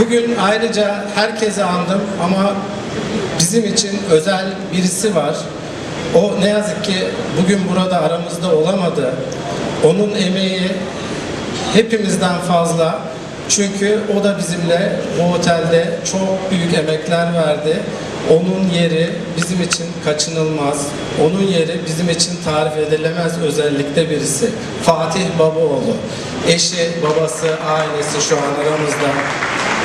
Bugün ayrıca herkese andım ama bizim için özel birisi var. O ne yazık ki bugün burada aramızda olamadı. Onun emeği hepimizden fazla. Çünkü o da bizimle bu otelde çok büyük emekler verdi. Onun yeri bizim için kaçınılmaz. Onun yeri bizim için tarif edilemez özellikle birisi. Fatih Babaoğlu. Eşi, babası, ailesi şu an aramızda.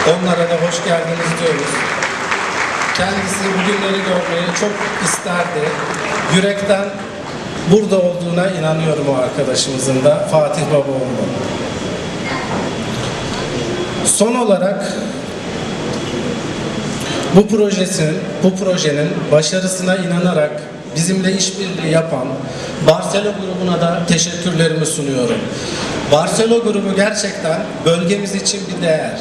Onlara da hoş geldiniz diyoruz. Kendisi bugünleri görmeyi çok isterdi. Yürekten burada olduğuna inanıyorum o arkadaşımızın da Fatih Babaoğlu. Son olarak bu projesinin, bu projenin başarısına inanarak bizimle işbirliği yapan Barcelo grubuna da teşekkürlerimi sunuyorum. Barcelo grubu gerçekten bölgemiz için bir değer.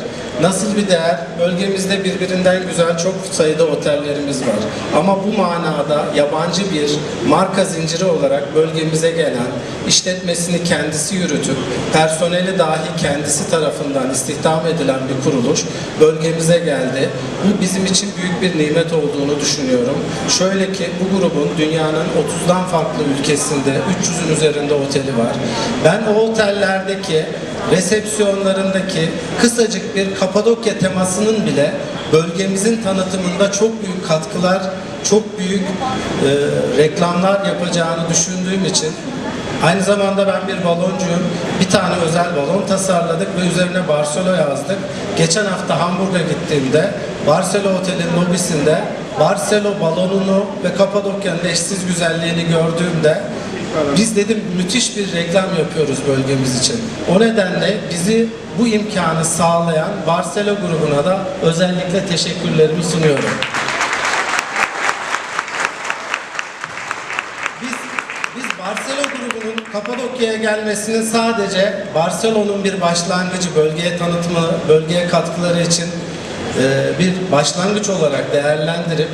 Nasıl bir değer? Bölgemizde birbirinden güzel çok sayıda otellerimiz var. Ama bu manada yabancı bir marka zinciri olarak bölgemize gelen, işletmesini kendisi yürütüp, personeli dahi kendisi tarafından istihdam edilen bir kuruluş bölgemize geldi. Bu bizim için büyük bir nimet olduğunu düşünüyorum. Şöyle ki bu grubun dünyanın 30'dan farklı ülkesinde 300'ün üzerinde oteli var. Ben o otellerdeki resepsiyonlarındaki kısacık bir Kapadokya temasının bile bölgemizin tanıtımında çok büyük katkılar, çok büyük e, reklamlar yapacağını düşündüğüm için Aynı zamanda ben bir baloncuyum. Bir tane özel balon tasarladık ve üzerine Barcelo yazdık. Geçen hafta Hamburg'a gittiğimde Barcelo Otel'in lobisinde Barcelo balonunu ve Kapadokya'nın eşsiz güzelliğini gördüğümde biz dedim müthiş bir reklam yapıyoruz bölgemiz için. O nedenle bizi bu imkanı sağlayan Barcelo grubuna da özellikle teşekkürlerimi sunuyorum. Biz, biz Barcelo grubunun Kapadokya'ya gelmesinin sadece Barcelona'nın bir başlangıcı, bölgeye tanıtımı, bölgeye katkıları için e, bir başlangıç olarak değerlendirip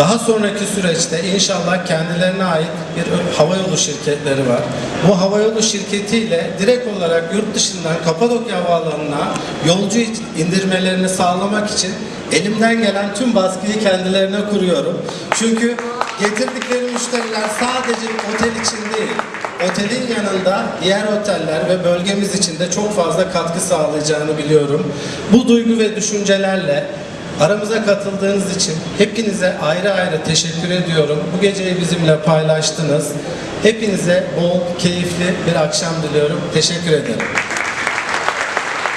daha sonraki süreçte inşallah kendilerine ait bir havayolu şirketleri var. Bu havayolu şirketiyle direkt olarak yurt dışından Kapadokya Havaalanı'na yolcu indirmelerini sağlamak için elimden gelen tüm baskıyı kendilerine kuruyorum. Çünkü getirdikleri müşteriler sadece otel için değil, otelin yanında diğer oteller ve bölgemiz için de çok fazla katkı sağlayacağını biliyorum. Bu duygu ve düşüncelerle aramıza katıldığınız için hepinize ayrı ayrı teşekkür ediyorum. Bu geceyi bizimle paylaştınız. Hepinize bol, keyifli bir akşam diliyorum. Teşekkür ederim.